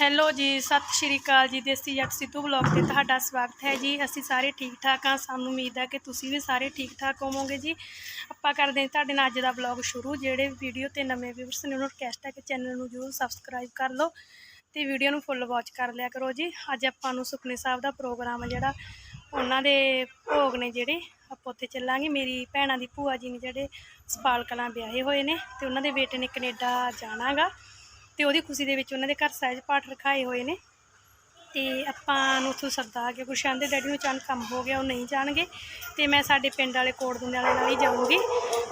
Hello ਜੀ, ਸਤਿ ਸ਼੍ਰੀ ਅਕਾਲ ਜੀ ਦੇਸੀ ਜੱਟ ਸਿੱਧੂ ਬਲੌਗ ਤੇ ਤੁਹਾਡਾ ਸਵਾਗਤ ਹੈ ਜੀ। ਅਸੀਂ ਸਾਰੇ ਠੀਕ ਠਾਕ ਹਾਂ। ਸਾਨੂੰ ਉਮੀਦ ਹੈ ਕਿ ਤੁਸੀਂ ਵੀ ਸਾਰੇ ਠੀਕ ਠਾਕ ਹੋਵੋਗੇ ਜੀ। ਆਪਾਂ ਕਰਦੇ ਹਾਂ ਤੁਹਾਡੇ ਨਾਲ ਅੱਜ ਦਾ ਬਲੌਗ ਸ਼ੁਰੂ, ਜਿਹੜੇ ਵੀਡੀਓ ਤੇ ਨਵੇਂ ਵਿਊਅਰਸ ਨੇ ਉਹਨਾਂ ਨੂੰ ਰਿਕਵੈਸਟ ਹੈ ਕਿ ਚੈਨਲ ਨੂੰ ਜਰੂਰ ਸਬਸਕ੍ਰਾਈਬ ਕਰ ਲਓ ਤੇ ਵੀਡੀਓ ਨੂੰ ਫੁੱਲ ਵਾਚ ਕਰ ਲਿਆ ਕਰੋ ਜੀ। ਅੱਜ ਆਪਾਂ ਨੂੰ ਸੁਖਨੇ ਸਾਹਿਬ ਦਾ ਪ੍ਰੋਗਰਾਮ ਹੈ ਜਿਹੜਾ, ਉਹਨਾਂ ਦੇ ਭੋਗ ਨੇ ਜਿਹੜੇ, ਆਪਾਂ ਉੱਥੇ ਚੱਲਾਂਗੇ। ਮੇਰੀ ਭੈਣਾਂ ਦੀ ਭੂਆ ਜੀ ਨੇ ਜਿਹੜੇ ਸਪਾਲ ਕਲਾਂ ਵਿਆਹੇ ਹੋਏ ਨੇ ਤੇ ਉਹਨਾਂ ਦੇ ਬੇਟੇ ਨੇ ਕੈਨੇਡਾ ਜਾਣਾਗਾ ਤੇ ਉਹਦੀ ਖੁਸ਼ੀ ਦੇ ਵਿੱਚ ਉਹਨਾਂ ਦੇ ਘਰ ਸਹਿਜ ਪਾਠ ਰਖਾਏ ਹੋਏ ਨੇ। ਤੇ ਆਪਾਂ ਨੂੰ ਉੱਥੋਂ ਸੱਦਾ ਆ ਗਿਆ ਗੁਰਸ਼ਨ ਦੇ ਡੈਡੀ ਨੂੰ ਅਚਾਨਕ ਕੰਮ ਹੋ ਗਿਆ, ਉਹ ਨਹੀਂ ਜਾਣਗੇ। ਤੇ ਮੈਂ ਸਾਡੇ ਪਿੰਡ ਵਾਲੇ, ਕੋਟ ਦੁੰਦੇ ਵਾਲੇ ਨਾਲ ਹੀ ਜਾਊਂਗੀ।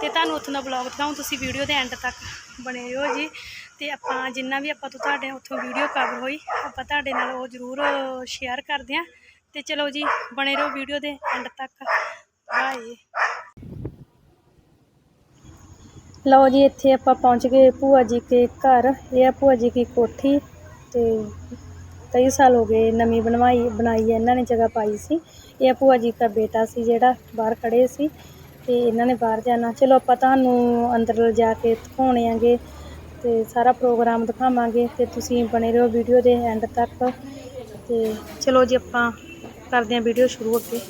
ਤੇ ਤੁਹਾਨੂੰ ਉੱਥੋਂ ਦਾ ਬਲੌਗ ਦਿਖਾਉਂ, ਤੁਸੀਂ ਵੀਡੀਓ ਦੇ ਐਂਡ ਤੱਕ ਬਣੇ ਰਹੋ ਜੀ। ਤੇ ਆਪਾਂ ਜਿੰਨਾ ਵੀ ਆਪਾਂ ਤੋਂ ਤੁਹਾਡੇ ਉੱਥੋਂ ਵੀਡੀਓ ਕਵਰ ਹੋਈ, ਆਪਾਂ ਤੁਹਾਡੇ ਨਾਲ ਉਹ ਜ਼ਰੂਰ ਸ਼ੇਅਰ ਕਰਦੇ ਹਾਂ ਤੇ ਚਲੋ ਜੀ, ਬਣੇ ਰਹੋ ਵੀਡੀਓ ਦੇ ਐਂਡ ਤੱਕ। ਬਾਏ ਲਓ ਜੀ, ਇੱਥੇ ਆਪਾਂ ਪਹੁੰਚ ਗਏ ਭੂਆ ਜੀ ਕੇ ਘਰ। ਇਹ ਆ ਭੂਆ ਜੀ ਕੀ ਕੋਠੀ ਤੇ ਕਈ ਸਾਲ ਹੋ ਗਏ ਨਵੀਂ ਬਣਵਾਈ, ਬਣਾਈ ਹੈ। ਇਹਨਾਂ ਨੇ ਜਗ੍ਹਾ ਪਾਈ ਸੀ। ਇਹ ਆ ਭੂਆ ਜੀ ਦਾ ਬੇਟਾ ਸੀ ਜਿਹੜਾ ਬਾਹਰ ਖੜੇ ਸੀ ਤੇ ਇਹਨਾਂ ਨੇ ਬਾਹਰ ਜਾਣਾ। ਚਲੋ ਆਪਾਂ ਤੁਹਾਨੂੰ ਅੰਦਰ ਜਾ ਕੇ ਦਿਖਾਉਣੇ ਆਂਗੇ ਤੇ ਸਾਰਾ ਪ੍ਰੋਗਰਾਮ ਦਿਖਾਵਾਂਗੇ ਤੇ ਤੁਸੀਂ ਬਣੇ ਰਹੋ ਵੀਡੀਓ ਦੇ ਐਂਡ ਤੱਕ। ਤੇ ਚਲੋ ਜੀ, ਆਪਾਂ ਕਰਦੇ ਹਾਂ ਵੀਡੀਓ ਸ਼ੁਰੂ ਅੱਗੇ।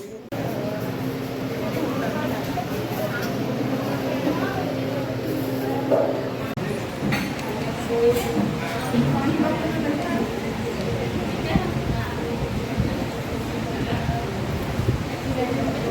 ਸਮੂਹ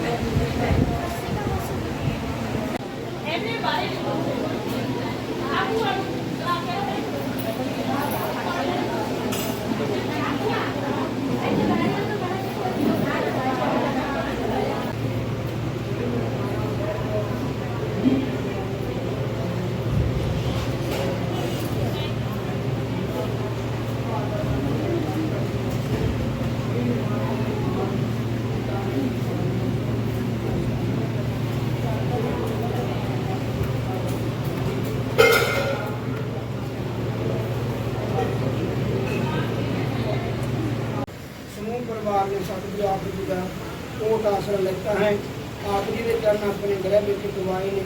ਪਰਿਵਾਰ ਨੇ ਸਤਿਗੁਰੂ ਆਪ ਜੀ ਦਾ ਕੋਟ ਆਸਰਾ ਆਪ ਜੀ ਦੇ ਚਰਨ ਆਪਣੇ ਗ੍ਰਹਿ ਵਿੱਚ ਗਵਾਏ ਨੇ।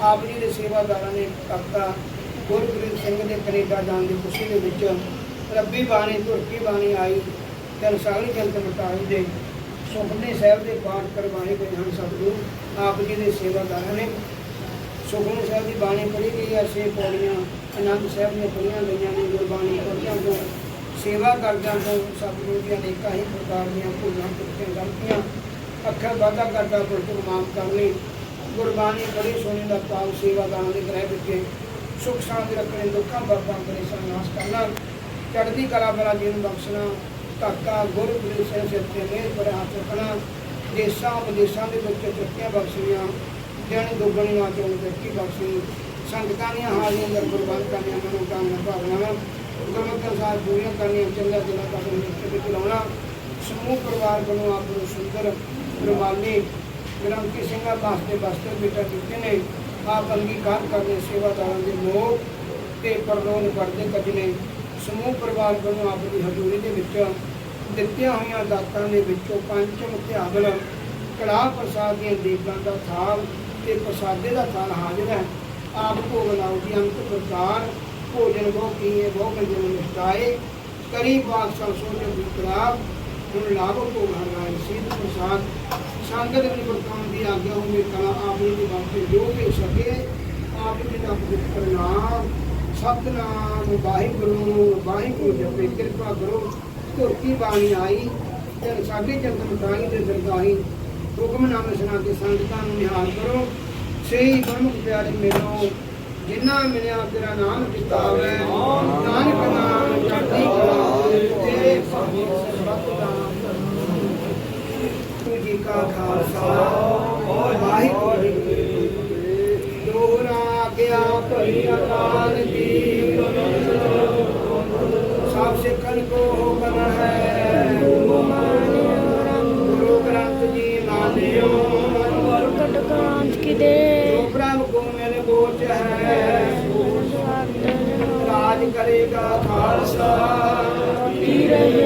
ਆਪ ਜੀ ਦੇ ਸੇਵਾਦਾਰਾਂ ਨੇ ਤਖਤਾ ਗੁਰਪ੍ਰੀਤ ਸਿੰਘ ਦੇ ਕੈਨੇਡਾ ਜਾਣ ਦੀ ਖੁਸ਼ੀ ਦੇ ਵਿੱਚ ਰੱਬੀ ਬਾਣੀ ਧੁਰਕੀ ਬਾਣੀ ਆਈ ਤੇ ਸਾਰੀ ਜਨਤ ਮਟਾਈ ਦੇ ਸੁਖਨੇ ਸਾਹਿਬ ਦੇ ਪਾਠ ਕਰਵਾਏ ਗਏ ਹਨ ਸਤਿਗੁਰੂ। ਆਪ ਜੀ ਦੇ ਸੇਵਾਦਾਰਾਂ ਨੇ ਸੁਖਮਨੀ ਸਾਹਿਬ ਦੀ ਬਾਣੀ ਪੜ੍ਹੀ ਗਈ ਹੈ। ਛੇ ਪੌੜੀਆਂ ਆਨੰਦ ਸਾਹਿਬ ਨੇ ਪੜ੍ਹੀਆਂ ਗਈਆਂ ਨੇ, ਗੁਰਬਾਣੀ ਪੜ੍ਹਦਿਆਂ ਤੋਂ ਸੇਵਾ ਕਰਦਿਆਂ ਤੋਂ ਸਤਿਗੁਰੂ ਦੀਆਂ ਅਨੇਕਾਂ ਹੀ ਪ੍ਰਕਾਰ ਦੀਆਂ ਭੁੱਲਾਂ ਚੁੱਕੀਆਂ ਗਲਤੀਆਂ ਅੱਖਰ ਵਾਧਾ ਕਰਦਾ ਪੁਰਖ ਮਾਫ ਕਰਨੀ ਗੁਰਬਾਣੀ ਬੜੀ ਸੋਹਣੀ ਦਾ ਪਾਲ ਸੇਵਾਦਾਰਾਂ ਦੇ ਗ੍ਰਹਿ ਵਿੱਚ ਸੁਖ ਸ਼ਾਂਤੀ ਰੱਖਣੇ, ਦੁੱਖਾਂ ਬਾਬਾਂ ਪਰੇਸ਼ਾਨ ਨਾਸ਼ ਕਰਨਾ। ਚੜ੍ਹਦੀ ਕਲਾ ਵਾਲਾ ਨੂੰ ਬਖਸ਼ਣਾ। ਕਾਕਾ ਗੁਰੂ ਗ੍ਰੰਥ ਸਾਹਿਬ ਸਿਰ ਤੇ ਮੇਰ ਪਰ ਹੱਥ ਰੱਖਣਾ। ਦੇਸ਼ਾਂ ਵਿਦੇਸ਼ਾਂ ਦੇ ਵਿੱਚ ਚੁੱਕੀਆਂ ਬਖਸ਼ਣੀਆਂ। ਦਿਨ ਦੁੱਗਣੀ ਨਾ ਚੋਂ ਤਰੱਕੀ ਸੰਗਤਾਂ ਦੀਆਂ ਹਾਜ਼ਰੀਆਂ ਅੰਦਰ ਕੁਰਬਾਨ ਕਰਨੀਆਂ, ਮਨੋਕਾਮਨਾ ਭਾਵਨਾਵਾਂ ਗੁਰਮਤਿ ਅਨੁਸਾਰ ਪੂਰੀਆਂ ਕਰਨੀਆਂ ਚੰਗਾ ਦਿਨਾਂ ਤੱਕ ਨਿਸ਼ਚਿਤ ਵਿੱਚ ਲਾਉਣਾ ਸਮੂਹ ਪਰਿਵਾਰ ਵੱਲੋਂ ਆਪ ਨੂੰ ਸੁੰਦਰ, ਰੁਮਾਲੀ ਗ੍ਰੰਥੀ ਸਿੰਘਾਂ ਵਾਸਤੇ ਬਸਤਰ ਬੇਟਾ ਦਿੱਤੇ ਨੇ। ਆਪ ਅੰਗੀਕਾਰ ਕਰਨੇ ਸੇਵਾਦਾਰਾਂ ਦੇ ਮੋਹ ਤੇ ਪਰਲੋਨ ਕਰਦੇ ਕਜਨੇ ਸਮੂਹ ਪਰਿਵਾਰ ਵੱਲੋਂ ਆਪ ਦੀ ਹਜ਼ੂਰੀ ਦੇ ਵਿੱਚ ਦਿੱਤੀਆਂ ਹੋਈਆਂ ਦਾਤਾਂ ਦੇ ਵਿੱਚੋਂ ਪੰਚਮ ਧਿਆਵਲ ਕੜਾਹ ਪ੍ਰਸਾਦ ਦੀਆਂ ਦੇਗਾਂ ਦਾ ਥਾਲ ਤੇ ਪ੍ਰਸਾਦੇ ਦਾ ਥਾਲ ਹਾਜ਼ਰ ਹੈ। ਆਪ ਭੋਗ ਲਾਓ ਜੀ ਅੰਤ ਪ੍ਰਕਾਰ ਭੋਜਨ ਬਹੁ ਕੀਏ ਬਹੁ ਕੰਜਨ ਨਿਸ਼ਟਾਏ। ਕਰੀ ਬਾਗ ਸੰਸੋ ਤੇ ਵਿਕਰਾਮ ਹੁਣ ਲਾਭੋ ਭੋਗ ਹਰਾਏ ਸਿੱਧ ਪ੍ਰਸਾਦ ਸੰਗਤ ਦੀ ਵਰਤਾਉਣ ਦੀ ਆਗਿਆ ਹੋਵੇ ਕਲਾ ਆਪ ਜੀ ਦੀ ਬਾਤ ਜੋ ਵੀ ਸਕੇ। ਆਪ ਜੀ ਦਾ ਪ੍ਰਣਾਮ ਸਤਨਾਮ, ਵਾਹਿਗੁਰੂ ਵਾਹਿਗੁਰੂ ਜਪੇ, ਕਿਰਪਾ ਕਰੋ। ਧੁਰ ਬਾਣੀ ਆਈ ਤੇ ਸਾਡੇ ਜੰਤ ਮਤਾਈ ਦੇ ਦਰਗਾਹੀ ਹੁਕਮਨਾਮੇ ਸੁਣਾ ਕੇ ਸੰਗਤਾਂ ਨੂੰ ਨਿਹਾਲ ਕਰੋ। ਸਹੀ ਗੁਰਮੁਖ ਪਿਆਰੇ ਮੇਰੋ ਜਿਨ੍ਹਾਂ ਮਿਲਿਆ ਤੇਰਾ ਨਾਮ ਕਿਤਾਬ ਹੈ, ਨਾਨਕ ਨਾਮ ਚੜ੍ਹਦੀ ਕਲਾ ਤੇਰੇ ਭਾਵੇਂ ਸਰਬੱਤ ਦਾ ਜੀ ਕਾ ਖਾਲਸਾ, ਵਾਹਿਗੁਰੂ ਜੀ ਕੀ ਫਤਿਹ। ਦੋਹਰਾ ਗਿਆ ਭਈ ਅਕਾਲ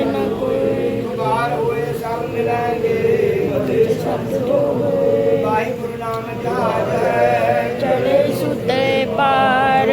ਨਾ ਕੋਈ ਬਾਹਰ ਹੋਏ ਸਭ ਮਿਲਾਂਗੇ। ਸਭ ਜੋ ਹੋਏ ਵਾਹਿਗੁਰੂ ਨਾਮ ਜਹਾਜ ਚੜੇ ਸੁਦੇ ਪਾਰ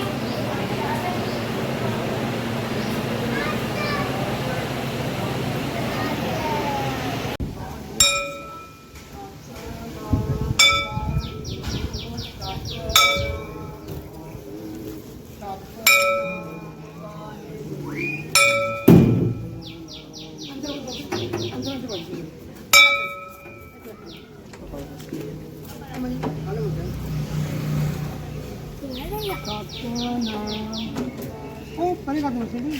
ਸਤਨਾਮ ਉਹ ਪਰੇ ਕਰ ਦੋ ਸੀ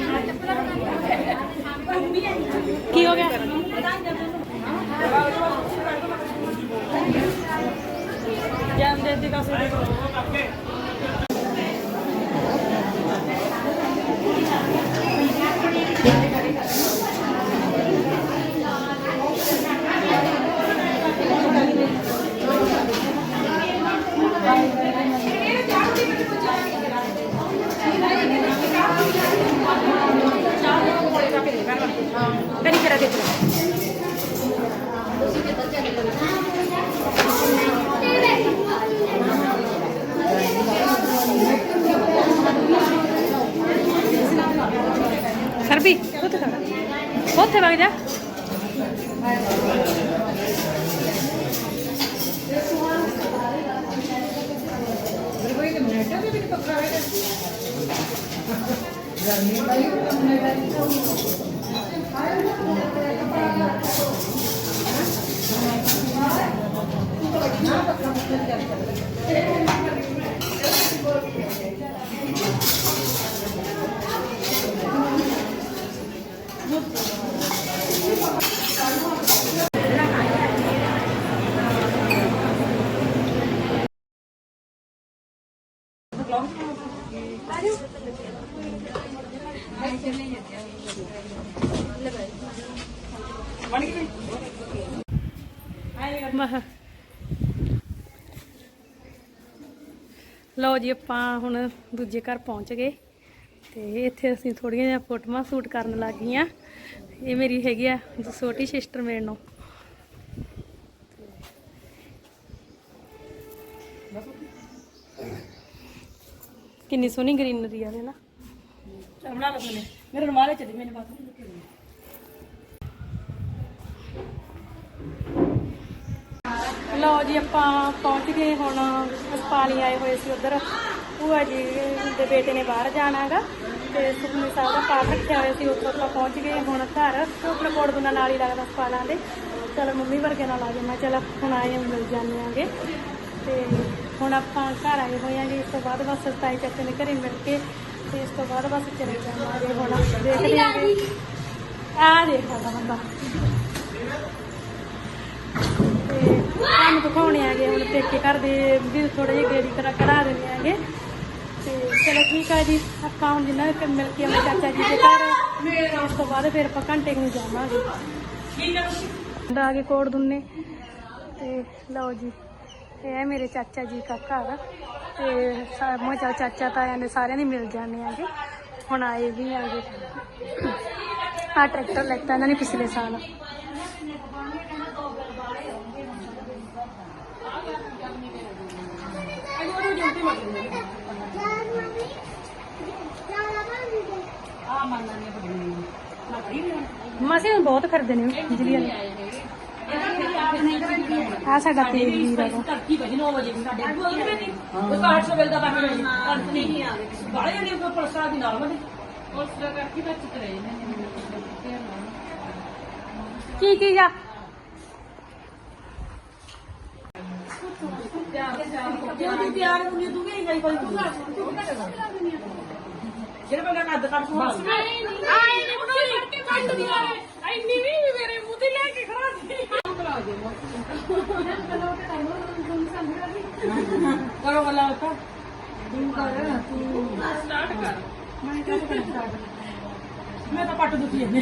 ਮਿੰਟਾਂ ਦੇ ਵਿੱਚ ਪੱਕਾ ਹੋਇਆ ਗਰਮੀ ਬੜੀ ਹੋ ਰਹੀ ਹੈ ਆਇਆ ਨਾ ਕਪੜਾ ਨਾ ਤੂੰ ਤਾਂ ਨਾ ਪੱਕਾ ਮੁੱਕ ਜਾਂਦਾ। ਹੈ ਮਹ। ਲਓ ਜੀ, ਆਪਾਂ ਹੁਣ ਦੂਜੇ ਘਰ ਪਹੁੰਚ ਗਏ ਤੇ ਇੱਥੇ ਅਸੀਂ ਥੋੜੀਆਂ ਜਿਹੀਆਂ ਫੋਟੋਆਂ ਸ਼ੂਟ ਕਰਨ ਲੱਗ ਗਈਆਂ। ਇਹ ਮੇਰੀ ਹੈਗੀ ਆ ਛੋਟੀ ਸਿਸਟਰ ਮੇਰੇ ਨੂੰ ਕਿੰਨੀ ਸੋਹਣੀ ਗ੍ਰੀਨਰੀ ਆ ਨਾ। ਬਣਾ ਲਓ ਮੈਨੇ ਮੇਰੇ ਰੁਮਾਲੇ ਚੱਲੀ ਮੇਰੇ ਬਾਤ ਲਓ ਜੀ ਆਪਾਂ ਪਹੁੰਚ ਗਏ ਹੁਣ ਹਸਪਤਾਲੀ ਆਏ ਹੋਏ ਸੀ ਉਧਰ। ਭੂਆ ਜੀ ਦੇ ਬੇਟੇ ਨੇ ਬਾਹਰ ਜਾਣਾਗਾ ਤੇ ਸੁਖਮਨੀ ਸਾਹਿਬ ਦਾ ਪਾਠ ਰੱਖਿਆ ਹੋਇਆ ਸੀ ਉੱਥੋਂ ਆਪਾਂ ਪਹੁੰਚ ਗਏ ਹੁਣ ਘਰ। ਆਪਣਾ ਕੋੜ ਦੁਨਾ ਨਾਲ ਹੀ ਲੱਗਦਾ ਹਸਪਤਾਲਾਂ ਦੇ। ਚਲ ਮੰਮੀ ਵਰਗੇ ਨਾਲ ਆ ਜਾਵਾਂ ਚਲ ਹੁਣ ਆਏ ਮਿਲ ਜਾਂਦੇ ਆਂਗੇ। ਤੇ ਹੁਣ ਆਪਾਂ ਘਰ ਆਏ ਹੋਏ ਆਂਗੇ ਇਸ ਤੋਂ ਬਾਅਦ ਬਸ ਤਾਈ ਚਾਚੇ ਨੇ ਘਰੇ ਮਿਲ ਕੇ ਤੇ ਇਸ ਤੋਂ ਬਾਅਦ ਬਸ ਚਲੇ ਜਾਵਾਂਗੇ ਹੁਣ। ਦੇਖਦੇ ਆਂਗੇ ਆ ਦੇਖਦਾ ਬੰਦਾ। ਤੇ ਤੁਹਾਨੂੰ ਦਿਖਾਉਣੇ ਆਗੇ ਹੁਣ ਪੇਕੇ ਘਰ ਦੇ ਵੀ ਥੋੜੇ ਜਿਹੇ ਗੇੜੀ ਕਰਾ ਕਰਾ ਦੇਣੇ ਆਗੇ ਤੇ ਚਲੋ ਠੀਕ ਆ ਜੀ ਆਪਾਂ ਹੁਣ ਜਿੰਨਾ ਕੁ ਮਿਲ ਕੇ ਆਵਾਂ ਚਾਚਾ ਜੀ ਦੇ ਘਰ ਉਸ ਤੋਂ ਬਾਅਦ ਫਿਰ ਆਪਾਂ ਘੰਟੇ ਨੂੰ ਜਾਵਾਂਗੇ। ਦਾ ਆ। ਕੇ ਕੋੜ ਦੁੰਨੇ। ਤੇ ਲਓ ਜੀ। ਇਹ ਮੇਰੇ ਚਾਚਾ ਜੀ ਦਾ ਘਰ। ਤੇ ਮੋ ਚਾਚਾ ਤਾਇਆਂ ਦੇ ਸਾਰਿਆਂ ਦੀ ਮਿਲ ਜਾਂਦੇ ਆਗੇ ਹੁਣ ਆਏ ਵੀ ਆਗੇ ਆ ਟਰੈਕਟਰ ਲੈਤਾ ਇਹਨਾਂ ਨੇ ਪਿਛਲੇ ਸਾਲ। ਆ ਮੰਨ ਬਹੁਤ ਫਿਰਦੇ ਨੇ, ਬਿਜਲੀ ਵਾਲੇ। ਆ ਸਾਡਾ ਤੇਜ ਵੀਰ ਆ ਗਾ। ਧਰਤੀ ਵਜੇ 9 ਵਜੇ ਸਾਡੇ ਉਹ 800 ਵੇਲ ਦਾ ਬਾਹਰ ਵਜੇ ਕੰਟ ਨਹੀਂ। ਆ ਗਏ ਬਾਲੇ ਜਣੇ ਕੋ ਪਰਸਾ ਦੀ ਨਾਲ ਵਜੇ ਉਸ ਦਾ ਕਰਕੇ ਬੱਚ ਕਰੇ ਕੀ ਚੀਜ਼ ਆ? ਕਿਉਂ ਤੂੰ ਤਿਆਰ ਹੁੰਦੀ ਤੂੰ ਵੀ ਗਈ ਕੋਈ। ਤੂੰ ਜਿਹੜੇ ਬੰਦਾ ਕੱਦ ਕੱਟ ਸੁਣਾ ਆਏ ਨਹੀਂ ਬਣਾਈ ਕੇ ਕੱਟ ਦੀ ਆਏ। ਐਨੀ ਵੀ ਮੇਰੇ ਮੂੰਹ ਤੇ ਲੈ ਕੇ ਖੜਾ ਸੀ। ਕਰੋ ਗੱਲਾਂ ਉੱਤਾ ਤੂੰ ਕਰ ਤੂੰ ਸਟਾਰਟ ਕਰ ਮੈਂ ਤਾਂ ਪੱਟ ਦੁਖੀ ਇਹਨੇ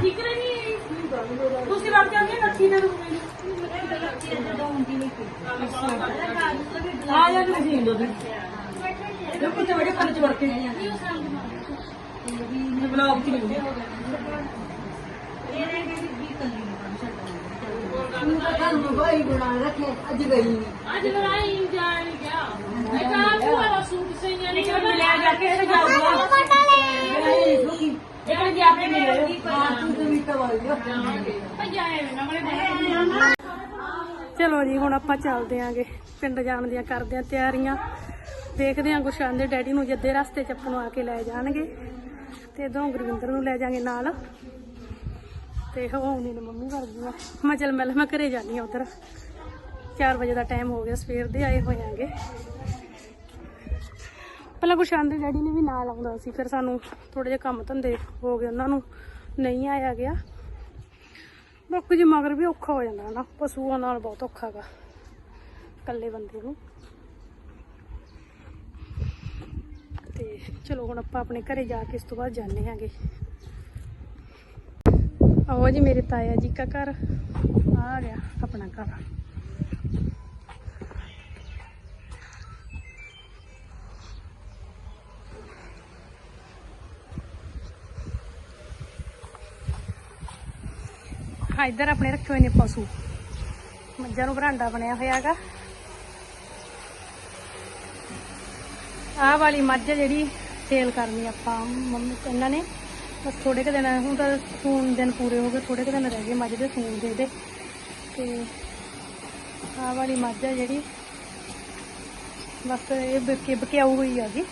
ਠੀਕ ਰਹੀ ਤੁਸੀਂ ਰੱਖ ਜਾਂਦੇ ਨੱਠੀ ਦੇ ਰੂਮ ਆ। ਜਾ ਤੁਸੀਂ ਇੰਦੋ ਦੀ ਇਹ ਕਿਤੇ ਵੜੇ ਕੰਨ ਚ ਵੜ ਕੇ ਬਲੌਗ ਚ ਨਹੀਂ ਅੱਜ ਲੜਾਈ ਜਾਣ ਗਿਆ। ਮੈਂ ਕਹਾਂ ਤੂੰ ਵਾਲਾ ਸੂਟ ਸਈਆਂ ਨੇ ਕਿਹਾ ਲੈ ਜਾ ਕੇ ਇਹ ਜਾਊਗਾ ਇਹ ਕਹਿੰਦੇ ਜਾ ਕੇ ਤੂੰ ਤੇ ਵੀ ਤਵਾਲਿਓ ਭਈਆ ਐ ਨਾ ਮਲੇ ਚਲੋ ਜੀ, ਹੁਣ ਆਪਾਂ ਚੱਲਦੇ ਆਂਗੇ। ਪਿੰਡ ਜਾਣ ਦੀਆਂ ਕਰਦੇ ਆਂ ਤਿਆਰੀਆਂ। ਦੇਖਦੇ ਆਂ ਗੁਸ਼ਾਨ ਦੇ ਡੈਡੀ ਨੂੰ ਜੱਦੇ ਰਸਤੇ ਚ ਆਪਾਂ ਨੂੰ ਆ ਕੇ ਲੈ ਜਾਣਗੇ। ਤੇ ਇਦੋਂ ਗੁਰਵਿੰਦਰ ਨੂੰ ਲੈ ਜਾਾਂਗੇ ਨਾਲ। ਤੇ ਉਹ ਆਉਂਦੀ ਨੇ ਮੰਮੀ ਵਰਗੀਆਂ ਮੈਂ ਚੱਲ ਮੈਂ ਮੈਂ ਘਰੇ ਜਾਨੀ ਆ ਉਧਰ। 4 ਵਜੇ ਦਾ ਟਾਈਮ ਹੋ ਗਿਆ, ਸਵੇਰ ਦੇ ਆਏ ਹੋਇਆਂਗੇ ਪਹਿਲਾਂ ਗੁਸ਼ਾਨ ਦੇ ਡੈਡੀ ਨੇ ਵੀ ਨਾਲ ਆਉਂਦਾ ਸੀ, ਫਿਰ ਸਾਨੂੰ ਥੋੜੇ ਜਿਹਾ ਕੰਮ ਧੰਦੇ ਹੋ ਗਏ ਉਹਨਾਂ ਨੂੰ। ਨਹੀਂ ਆਇਆ ਗਿਆ। ਬਾਕੀ ਜੀ ਮਗਰ ਵੀ ਔਖਾ ਹੋ ਜਾਂਦਾ ਨਾ, ਪਸ਼ੂਆਂ ਨਾਲ ਬਹੁਤ ਔਖਾ ਗਾ, ਇਕੱਲੇ ਬੰਦੇ ਨੂੰ ਤੇ ਚਲੋ ਹੁਣ ਆਪਾਂ ਆਪਣੇ ਘਰੇ ਜਾ ਕੇ ਇਸ ਤੋਂ ਬਾਅਦ ਜਾਣੇ ਆਂਗੇ ਆਓ ਜੀ ਮੇਰੇ ਤਾਇਆ ਜੀ ਦਾ ਘਰ। ਆ ਗਿਆ ਆਪਣਾ ਘਰ। ਹਾਂ ਇੱਧਰ ਆਪਣੇ ਰੱਖੇ ਹੋਏ ਨੇ ਪਸ਼ੂ। ਮੱਝਾਂ ਨੂੰ ਬਰਾਂਡਾ ਬਣਿਆ ਹੋਇਆ ਹੈਗਾ। ਆਹ ਵਾਲੀ ਮੱਝ ਆ ਜਿਹੜੀ ਸੇਲ ਕਰਨੀ ਆਪਾਂ, ਮੰਮੀ ਇਹਨਾਂ ਨੇ। ਬਸ ਥੋੜੇ ਕੁ ਦਿਨ, ਹੁਣ ਤਾਂ ਸੂਣ ਦਿਨ ਪੂਰੇ ਹੋ ਗਏ ਥੋੜੇ ਕੁ ਦਿਨ ਰਹਿ ਗਏ ਮੱਝ ਦੇ ਸੂਣ ਦੇ ਦੇ ਤੇ ਆਹ ਵਾਲੀ ਮੱਝ ਆ ਜਿਹੜੀ, ਬਸ ਇਹ ਬਿਕੇ ਬਕਿਆਊ ਹੋਈ ਆ ਜੀ।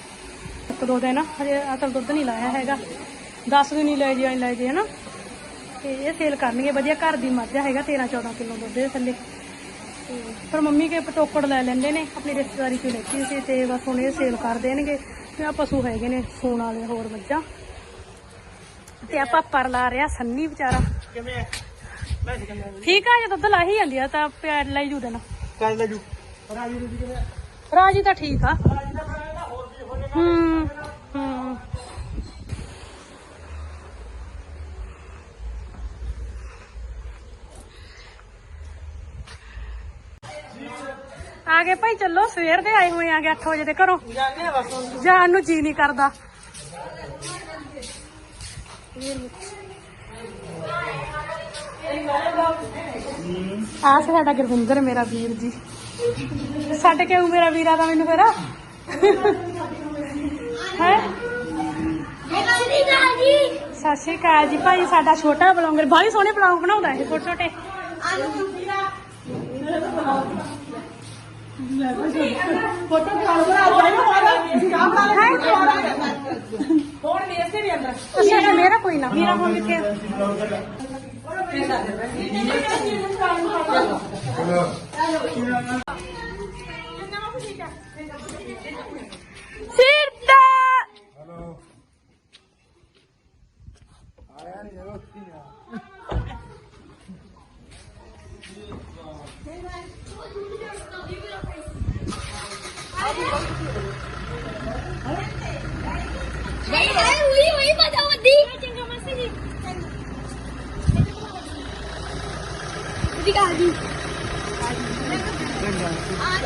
ਇੱਕ ਦੋ ਦਿਨ, ਹਜੇ ਅਸਲ ਦੁੱਧ ਨਹੀਂ ਲਾਇਆ ਹੈਗਾ। 10 ਦਿਨ ਹੀ ਲੈ ਜੇ ਲੈ ਜੇ, ਹਨਾ। ਤੇ ਇਹ ਸੇਲ ਕਰਨਗੇ, ਵਧੀਆ ਘਰ ਦੀ ਮੱਝ ਹੈਗਾ 13 14 ਕਿਲੋ ਦੁੱਧ ਦੇ ਥੱਲੇ। ਪਰ ਮੰਮੀ ਕੇ ਪਟੋਕੜ ਲੈ ਲੈਂਦੇ ਨੇ ਆਪਣੀ ਰਿਸ਼ਤੇਦਾਰੀ ਚੋਂ ਲੈਤੀ ਸੀ ਤੇ ਬਸ ਹੁਣ ਇਹ ਸੇਲ ਕਰ ਦੇਣਗੇ ਤੇ ਆ ਪਸ਼ੂ ਹੈਗੇ ਨੇ ਸੂਣ ਵਾਲੇ ਹੋਰ ਮੱਝਾਂ। ਤੇ ਆਪਾਂ ਪਰ ਲਾ ਰਿਆ ਸੰਨੀ ਵਿਚਾਰਾ। ਠੀਕ ਆ ਜੇ ਦੁੱਧ ਲਾ ਹੀ ਜਾਂਦੀ ਆ ਤਾਂ ਪਿਆਰ ਲਈ ਜੂ ਦੇਣਾ। ਕਰ ਲੈ ਜੂ। ਰਾਜੀ ਰੂਜੀ ਕਿਵੇਂ ਰਾਜੀ ਤਾਂ ਠੀਕ ਆ। ਹੂੰ ਹੂੰ। ਆ ਗਏ ਭਾਈ, ਚੱਲੋ, ਸਵੇਰ ਦੇ ਆਏ ਹੋਏ ਆਗੇ 8 ਵਜੇ ਦੇ ਘਰੋਂ। ਜਾਂਦੇ ਆ ਬਸ ਜਾਣ ਨੂੰ ਜੀ ਨਹੀਂ ਕਰਦਾ। ਆ ਸਾਡਾ ਗੁਰਵਿੰਦਰ, ਮੇਰਾ ਵੀਰ ਜੀ। ਛੱਡ ਕੇ ਮੇਰਾ ਵੀਰਾ ਤਾਂ ਮੈਨੂੰ ਫਿਰ। ਹੈ? ਸਤਿ ਸ਼੍ਰੀ ਅਕਾਲ ਜੀ ਭਾਈ, ਸਾਡਾ ਛੋਟਾ ਬਲੌਂਗਰ। ਬਾਹਲੀ ਸੋਹਣੇ ਬਲੌਗ ਬਣਾਉਂਦਾ ਇਹ ਛੋਟੇ ਛੋਟੇ ਫੋਟੋ ਕਾਲ ਬਣਾ ਫੋਨ ਮੇਰੇ ਸੇ ਵੀ ਅੰਦਰ ਅੱਛਾ ਮੇਰਾ ਕੋਈ ਨਾ। ਮੇਰਾ ਹੁਣ ਕਿੱਥੇ ਆ? ਸਿਰਤਾ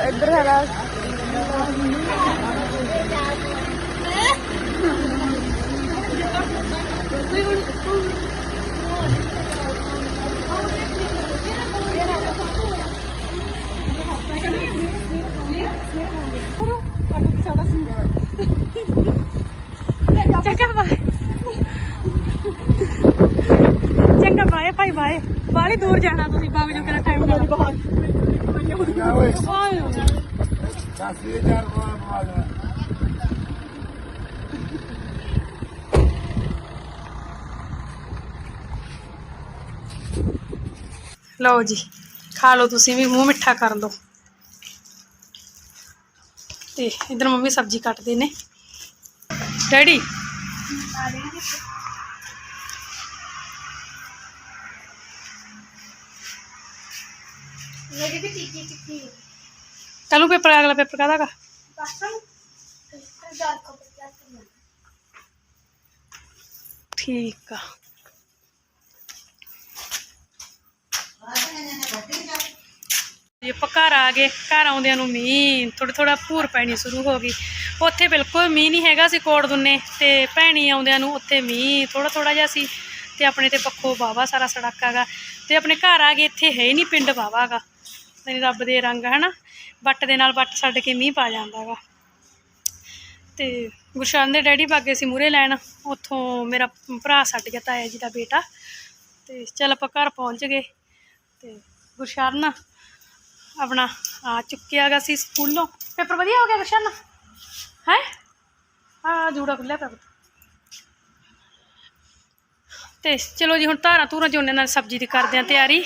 ਇੱਧਰ ਹੈਗਾ ਚੰਗਾ ਬਾਏ ਚੰਗਾ ਬਾਏ, ਭਾਈ ਬਾਏ। ਬਾਲੀ ਦੂਰ ਜਾਣਾ ਤੁਸੀਂ ਬਾਗ ਜੋ ਕਿਹੜਾ ਟਾਈਮ ਨਾਲ ਓਏ। ਆਏ ਸਾਸੀ ਚਾਰ ਲਓ ਜੀ, ਖਾ ਲਓ ਤੁਸੀਂ ਵੀ, ਮੂੰਹ ਮਿੱਠਾ ਕਰ ਲਓ ਤੇ ਇਧਰ ਮੰਮੀ ਸਬਜ਼ੀ ਕੱਟਦੇ ਨੇ। ਡੈਡੀ? ਕੱਲ ਨੂੰ ਪੇਪਰ ਅਗਲਾ ਪੇਪਰ ਕਾਹਦਾ ਗਾ? ਠੀਕ ਆ। ਜੀ ਆਪਾਂ ਘਰ ਆ ਗਏ ਘਰ ਆਉਂਦਿਆਂ ਨੂੰ ਮੀਂਹ ਥੋੜਾ ਥੋੜਾ ਭੂਰ ਪੈਣੀ ਸ਼ੁਰੂ ਹੋ ਗਈ। ਉੱਥੇ ਬਿਲਕੁਲ ਮੀਂਹ ਨਹੀਂ ਹੈਗਾ ਸੀ ਕੋੜ ਦੁੰਨੇ ਤੇ ਭੈਣੀ ਆਉਂਦਿਆਂ ਨੂੰ ਉੱਥੇ ਮੀਂਹ ਥੋੜਾ ਥੋੜਾ ਜਿਹਾ ਸੀ ਤੇ ਆਪਣੇ ਤੇ ਪੱਖੋ ਵਾਹਵਾ ਸਾਰਾ ਸੜਕ ਹੈਗਾ। ਤੇ ਆਪਣੇ ਘਰ ਆ ਗਏ ਇੱਥੇ ਹੈ ਹੀ ਨਹੀਂ ਪਿੰਡ ਹੈਗਾ। ਨਹੀਂ ਰੱਬ ਦੇ ਰੰਗ, ਹਨਾ? ਵੱਟ ਦੇ ਨਾਲ ਵੱਟ ਛੱਡ ਕੇ ਮੀਂਹ ਪਾ ਜਾਂਦਾ ਹੈਗਾ ਤੇ ਗੁਰਸ਼ਰਨ ਦੇ ਡੈਡੀ ਬਾਗੇ ਸੀ ਮੂਰੇ ਲੈਣ, ਉੱਥੋਂ ਮੇਰਾ ਭਰਾ ਛੱਡ ਗਿਆ, ਤਾਇਆ ਜੀ ਦਾ ਬੇਟਾ। ਤੇ ਚੱਲ ਆਪਾਂ ਘਰ ਪਹੁੰਚ ਗਏ। ਤੇ ਗੁਰਸ਼ਰਨ ਆਪਣਾ ਆ ਚੁੱਕਿਆ ਗਾ ਸੀ ਸਕੂਲੋਂ। ਪੇਪਰ ਵਧੀਆ ਹੋ ਗਿਆ ਗੁਰਸ਼ਰਨ? ਹੈ? ਆ ਜੂੜਾ ਖੁੱਲਿਆ ਪਿਆ ਪੁੱਤ। ਤੇ ਚਲੋ ਜੀ, ਹੁਣ ਧਾਰਾਂ ਧੂਰਾਂ ਝੋਨੇ ਨਾਲ ਸਬਜ਼ੀ ਦੀ ਕਰਦੇ ਆ ਤਿਆਰੀ।